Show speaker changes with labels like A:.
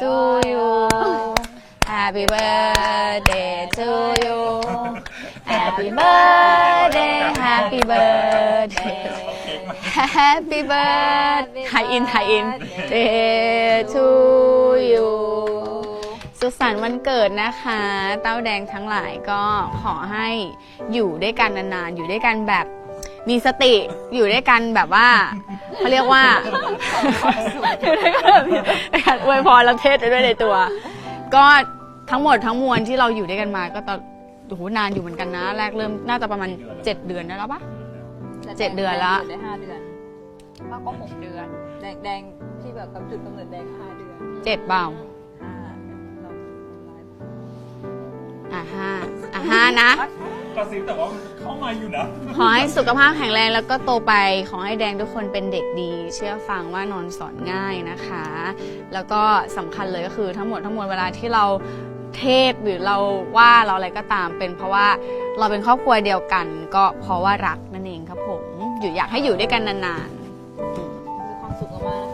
A: to you Happy birthday to you Happy birthday Happy birthday Happy birthday ไฮอินไฮอิน day to you สุขสันต์วันเกิดนะคะ เต้าแดงทั้งหลายก็ขอให้อยู่ด้วยกันนานๆ อยู่ด้วยกันแบบมีสติอยู่ด้วยกันแบบว่าเขาเรียกว่าอยู่ด้วยกันแบบในการอวยพรและเทศไปด้วยในตัว ก็ทั้งหมดทั้งมวลที่เราอยู่ด้วยกันมา ก็ตอนโอ้โหนานอยู่เหมือนกันนะ แรกเริ่มน่าจะประมาณ 7 เดือนได้แล้วปะ เจ็ดเดือนละ
B: ได้ห้าเดือนมากกว่าหกเดือน แดงแดงที่แบบกับจุดกำเนิดแดงห้าเดือน
A: เจ็ดเบา
B: ห้าเราไลฟ์
A: อะห้าอะห้านะ
C: ก ระซิบแต่ว่ามันเข้ามาอยู่นะ
A: ขอให้สุขภาพแข็งแรงแล้วก็โตไป ขอให้แดงทุกคนเป็นเด็กดี เชื่อฟังว่านอนสอนง่ายนะคะ แล้วก็สำคัญเลยก็คือทั้งหมดทั้งมวลเวลาที่เราเทศหรือเราว่าเราอะไรก็ตาม เป็นเพราะว่าเราเป็นครอบครัวเดียวกัน ก็เพราะว่ารักนั่นเองครับผม อยู่อยากให้อยู่ด้วยกันนานๆ
B: มีความสุขมาก